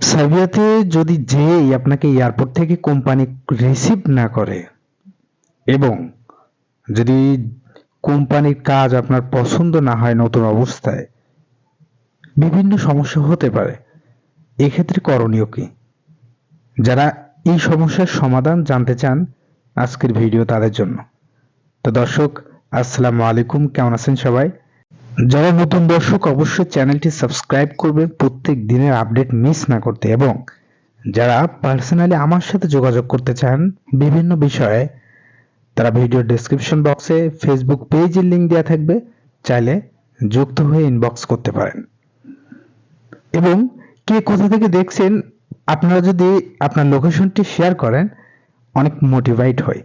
সার্বিয়াতে যদি যেই আপনাকে এয়ারপোর্ট থেকে কোম্পানি রিসিভ না করে, এবং যদি কোম্পানির কাজ আপনার পছন্দ না হয় নতুন অবস্থায়, বিভিন্ন সমস্যা হতে পারে। এক্ষেত্রে করণীয় কি? যারা এই সমস্যার সমাধান জানতে চান আজকের ভিডিও তাদের জন্য। তো দর্শক, আসসালামু আলাইকুম, কেমন আছেন সবাই? যারা নতুন দর্শক, অবশ্যই চ্যানেলটি সাবস্ক্রাইব করবে। প্রত্যেক দিনের আপডেট মিস না করতে এবং যারা পার্সোনালি আমার সাথে যোগাযোগ করতে চান বিভিন্ন বিষয়ে, তারা ভিডিও ডেসক্রিপশন বক্সে ফেসবুক পেজের লিঙ্ক দেওয়া থাকবে। চাইলে যুক্ত হয়ে ইনবক্স করতে পারেন। এবং কে কোথা থেকে দেখছেন, আপনারা যদি আপনার লোকেশনটি শেয়ার করেন, অনেক মোটিভাইট হয়।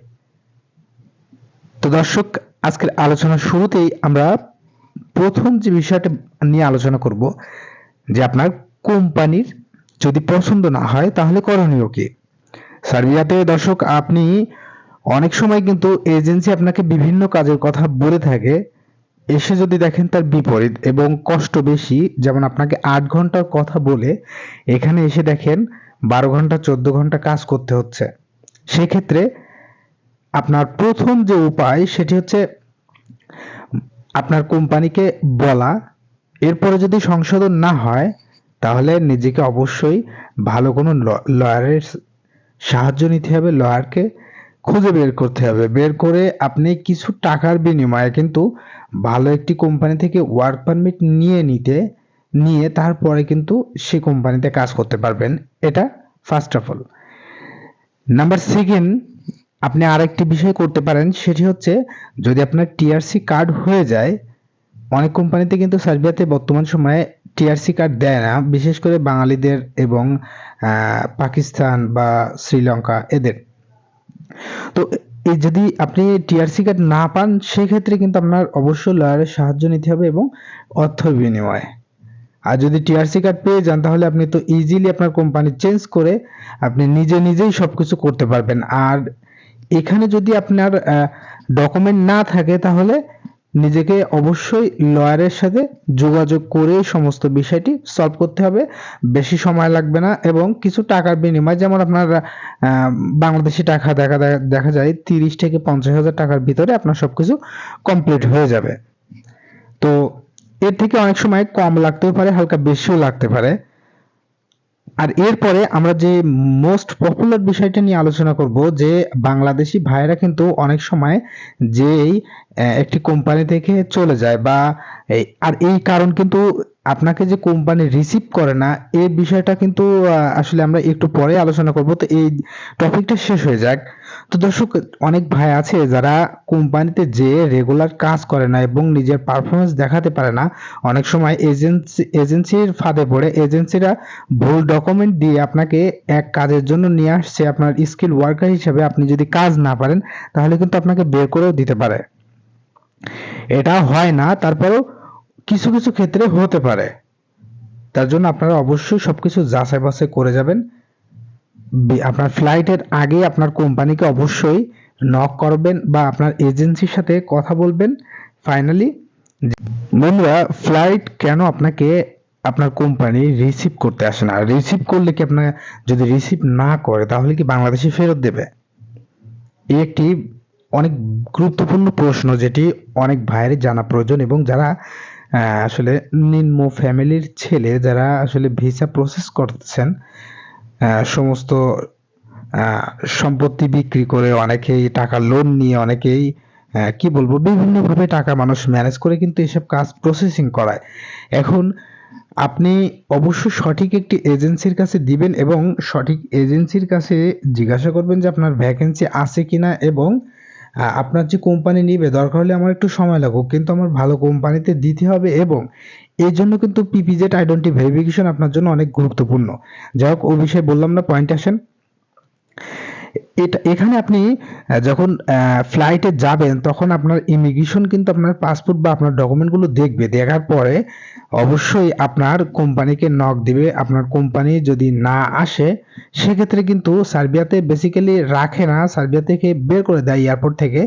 তো দর্শক, আজকের আলোচনার শুরুতেই আমরা প্রথম যে বিষয়টা নিয়ে আলোচনা করব, যে আপনার কোম্পানির যদি পছন্দ না হয়, তাহলে করণীয় কি? সার্বিয়াতে দর্শক, আপনি অনেক সময় কিন্তু এজেন্সি আপনাকে বিভিন্ন কাজের কথা বলে থাকে, এসে যদি দেখেন তার বিপরীত এবং কষ্ট বেশি, যেমন আপনাকে আট ঘণ্টার কথা বলে, এখানে এসে দেখেন বারো ঘণ্টা, চোদ্দ ঘণ্টা কাজ করতে হচ্ছে। সেক্ষেত্রে আপনার প্রথম যে উপায়, সেটি হচ্ছে আপনার কোম্পানিকে বলা, এরপরে যদি সংশোধন না হয়, তাহলে নিজেকে অবশ্যই ভালো কোনো লয়ারের সাহায্য নিতে হবে লয়ারকে খুঁজে বের করতে হবে। বের করে আপনি কিছু টাকার বিনিময়ে কিন্তু ভালো একটি কোম্পানি থেকে ওয়ার্ক পারমিট নিয়ে নিতে, নিয়ে তারপরে কিন্তু সে কোম্পানিতে কাজ করতে পারবেন। এটা first of all number second আপনি আরেকটি বিষয় করতে পারেন, সেটি হচ্ছে যদি আপনার টিআরসি কার্ড হয়ে যায়, অনেক কোম্পানিতে কিন্তু সার্বিয়াতে বর্তমান সময়ে টিআরসি কার্ড দেয় না, বিশেষ করে বাঙালিদের এবং পাকিস্তান বা শ্রীলঙ্কা এদের। তো এই যদি আপনি টিআরসি কার্ড না পান, সেক্ষেত্রে কিন্তু আপনার অবশ্যই লয়ারের সাহায্য নিতে হবে এবং অর্থ বিনিময়ে। আর যদি টিআরসি কার্ড পেয়ে যান, তাহলে আপনি তো ইজিলি আপনার কোম্পানি চেঞ্জ করে আপনি নিজে নিজেই সবকিছু করতে পারবেন। আর এখানে যদি আপনার ডকুমেন্ট না থাকে তাহলে নিজেকে অবশ্যই লয়ারের সাথে যোগাযোগ করে সমস্ত বিষয়টি সলভ করতে হবে। বেশি সময় লাগবে না এবং কিছু টাকার বিনিময়, যেমন আপনার বাংলাদেশি টাকা দেখা দেখা যায় তিরিশ থেকে পঞ্চাশ হাজার টাকার ভিতরে আপনার সবকিছু কমপ্লিট হয়ে যাবে। তো এর থেকে অনেক সময় কম লাগতেও পারে, হালকা বেশিও লাগতে পারে। আর এরপরে আমরা যে মোস্ট পপুলার বিষয়টা নিয়ে আলোচনা করব যে বাংলাদেশি ভাইরা কিন্তু অনেক সময় যেই একটি কোম্পানি থেকে চলে যায় বা আর এই কারণ কিন্তু আপনাকে যে কোম্পানি রিসিভ করে না এই বিষয়টা কিন্তু আসলে আমরা একটু পরে আলোচনা করব। তো এই টপিকটা শেষ হয়ে যাক। তো দর্শক, অনেক ভাই আছে যারা কোম্পানিতে যে রেগুলার কাজ করে না এবং নিজের পারফরমেন্স দেখাতে পারে না। অনেক সময় এজেন্সি এজেন্সির ফাঁদে পড়ে। এজেন্সিরা ভুল ডকুমেন্ট দিয়ে আপনাকে এক কাজের জন্য নিয়ে আসছে। আপনার স্কিল ওয়ার্কার হিসেবে আপনি যদি কাজ না পারেন, তাহলে কিন্তু আপনাকে বের করেও দিতে পারে। এটা হয় না, তারপরেও কিছু কিছু ক্ষেত্রে হতে পারে। তার জন্য আপনারা অবশ্যই সবকিছু যাচাই বাছাই করে যাবেন। আপনার ফ্লাইটের আগে আপনার কোম্পানিকে অবশ্যই নক করবেন বা আপনার এজেন্সির সাথে কথা বলবেন। ফাইনালি বন্ধুরা ফ্লাইট কেন আপনাকে আপনার কোম্পানি রিসিভ করতে আসে না? রিসিভ করলে কি আপনার যদি রিসিভ না করে, তাহলে কি বাংলাদেশে ফেরত দেবে? এই একটি অনেক গুরুত্বপূর্ণ প্রশ্ন যেটি অনেক ভাইয়ের জানা প্রয়োজন এবং যারা আসলে নিম্ন ফ্যামিলির ছেলে, যারা আসলে ভিসা প্রসেস করতেছেন সমস্ত সম্পত্তি বিক্রি করে অনেকেই টাকা লোন নিয়ে অনেকেই কি বলব বিভিন্ন ভাবে টাকা মানুষ ম্যানেজ করে কিন্তু এসব কাজ প্রসেসিং করায়। এখন আপনি অবশ্যই সঠিক একটি এজেন্সির কাছে দিবেন এবং সঠিক এজেন্সির কাছে জিজ্ঞাসা করবেন যে আপনার ভ্যাকেন্সি আছে কিনা এবং আপনার যে কোম্পানি নিবে, দরকার হলে আমার একটু সময় লাগুক, কিন্তু আমার ভালো কোম্পানিতে দিতে হবে এবং এই জন্য কিন্তু পিপিজেট আইডেন্টি ভেরিফিকেশন আপনার জন্য অনেক গুরুত্বপূর্ণ। যাই হোক, ও বিষয়ে বললাম না পয়েন্ট আসেন। এটা, এখানে আপনি যখন ফ্লাইটে যাবেন, তখন আপনার ইমিগ্রেশন কিন্তু আপনার পাসপোর্ট বা আপনার ডকুমেন্টগুলো দেখবে। দেখার পরে অবশ্যই আপনার কোম্পানিকে নক দিবে। আপনার কোম্পানি যদি না আসে, সেক্ষেত্রে কিন্তু সার্বিয়াতে বেসিক্যালি রাখে না। সার্বিয়া থেকে বের করে দেয় এয়ারপোর্ট থেকে।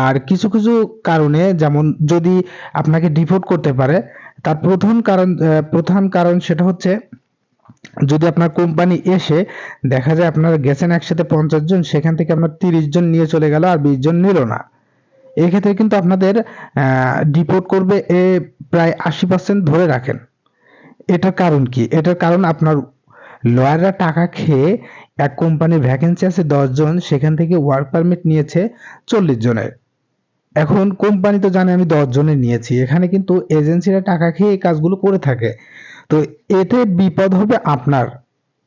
আর কিছু কিছু কারণে, যেমন যদি আপনাকে ডিপোর্ট করতে পারে, তার প্রধান কারণ প্রধান কারণ সেটা হচ্ছে যদি আপনার কোম্পানি এসে দেখা যায় আপনারা গেছেন একসাথে পঞ্চাশ জন, সেখান থেকে আপনার তিরিশ জন নিয়ে চলে গেল আর বিশ জন নিল না। এক্ষেত্রে কিন্তু আপনাদের ডিপোর্ট করবে এ প্রায় আশি পার্সেন্ট ধরে রাখেন। এটার কারণ কি? এটার কারণ আপনার লয়াররা টাকা খেয়ে এক কোম্পানির ভ্যাকেন্সি আছে দশ জন, সেখান থেকে ওয়ার্ক পারমিট নিয়েছে চল্লিশ জনের। এখন কোম্পানি তো জানে আমি দশ জনের নিয়েছি। এখানে কিন্তু এজেন্সিরা টাকা খেয়ে এই কাজগুলো করে থাকে। তো এতে বিপদ হবে আপনার।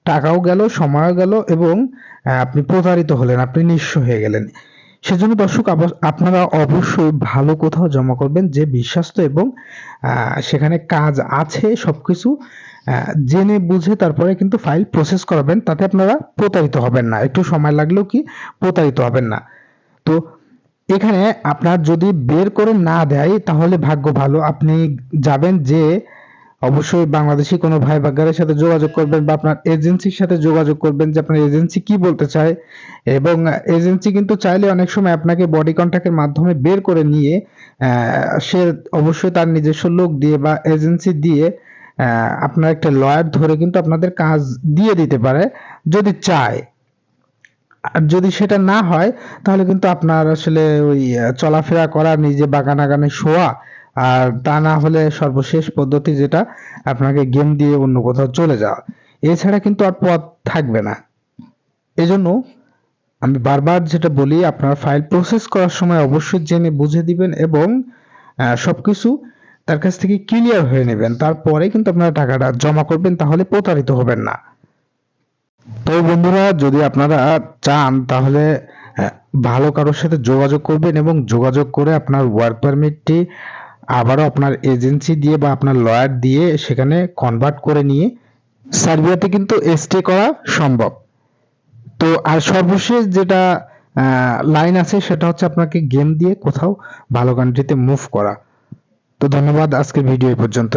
টাকাও গেল, সময়ও গেল এবং আপনি প্রতারিত হলেন, আপনি নিঃস্ব হয়ে গেলেন। সেজন্য দর্শক আপনারা অবশ্যই ভালো কোথাও জমা করবেন, যে বিশ্বস্ত এবং সেখানে কাজ আছে, সবকিছু জেনে বুঝে তারপরে কিন্তু ফাইল প্রসেস করাবেন, তাতে আপনারা প্রতারিত হবেন না। একটু সময় লাগলেও কি প্রতারিত হবেন না। তো এখানে আপনার যদি বের করে না দেয়, তাহলে ভাগ্য ভালো। আপনি যাবেন যে অবশ্যই বাংলাদেশি কোনো ভাই বাগারের সাথে যোগাযোগ করবেন বা আপনার এজেন্সির সাথে যোগাযোগ করবেন যে আপনার এজেন্সি কি বলতে চায়। এবং এজেন্সি কিন্তু চাইলে অনেক সময় আপনাকে বডি কন্ট্যাক্টের মাধ্যমে বের করে নিয়ে সে অবশ্যই তার নিজস্ব লোক দিয়ে বা এজেন্সি দিয়ে আপনার একটা লয়ার ধরে কিন্তু আপনাদের কাজ দিয়ে দিতে পারে, যদি চায়। আর যদি সেটা না হয়, তাহলে কিন্তু আপনার আসলে ওই চলাফেরা করা, নিজে বাগান আগানে শোয়া আর তা না হলে সর্বশেষ পদ্ধতি যেটা, আপনাকে গেম দিয়ে অন্য কোথাও চলে যাওয়া। এছাড়া কিন্তু আর পথ থাকবে না। এজন্য আমি বারবার যেটা বলি, আপনার ফাইল প্রসেস করার সময় অবশ্যই জেনে বুঝে দিবেন এবং সবকিছু তার কাছ থেকে ক্লিয়ার হয়ে নেবেন। তারপরে কিন্তু আপনারা টাকাটা জমা করবেন, তাহলে প্রতারিত হবেন না। তো বন্ধুরা, যদি আপনারা চান, তাহলে ভালো কারোর সাথে যোগাযোগ করবেন এবং যোগাযোগ করে আপনার ওয়ার্ক পারমিটটি আবারও আপনার এজেন্সি দিয়ে বা আপনার লয়ার দিয়ে সেখানে কনভার্ট করে নিয়ে সার্বিয়াতে কিন্তু স্টে করা সম্ভব। তো আর সর্বশেষ যেটা লাইন আছে সেটা হচ্ছে আপনাকে গেম দিয়ে কোথাও ভালো কান্ট্রিতে মুভ করা। তো ধন্যবাদ আজকের ভিডিও পর্যন্ত